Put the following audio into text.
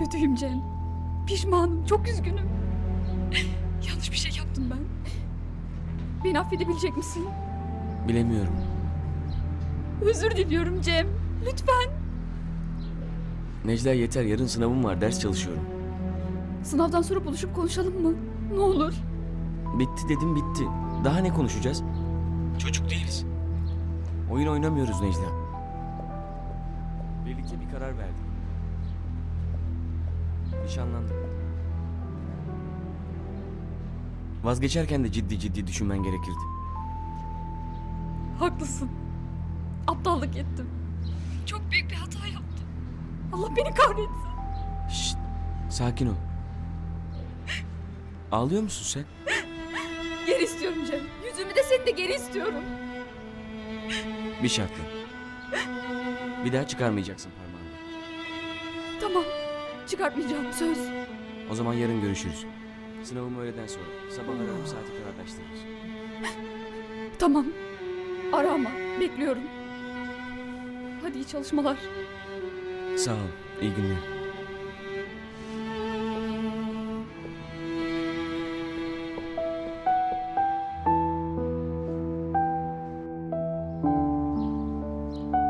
Kötüyüm Cem. Pişmanım, çok üzgünüm. Yanlış bir şey yaptım ben. Beni affedebilecek misin? Bilemiyorum. Özür diliyorum Cem. Lütfen. Necla yeter yarın sınavım var ders çalışıyorum. Sınavdan sonra buluşup konuşalım mı? Ne olur. Bitti dedim bitti. Daha ne konuşacağız? Çocuk değiliz. Oyun oynamıyoruz Necla. Birlikte bir karar verdik. Nişanlandık. Vazgeçerken de ciddi ciddi düşünmen gerekirdi. Haklısın. Aptallık ettim. Çok büyük bir hata yaptım. Allah beni kahretsin. Şşt, sakin ol. Ağlıyor musun sen? Geri istiyorum Cem. Yüzümü de seni de geri istiyorum. Bir şartla. Bir daha çıkarmayacaksın parmağını. Tamam. Çıkartmayacağım söz. O zaman yarın görüşürüz. Sınavım öğleden sonra. Sabah ararım saati kararlaştırırız. Tamam. Ara ama. Bekliyorum. Hadi iyi çalışmalar. Sağ ol. İyi günler.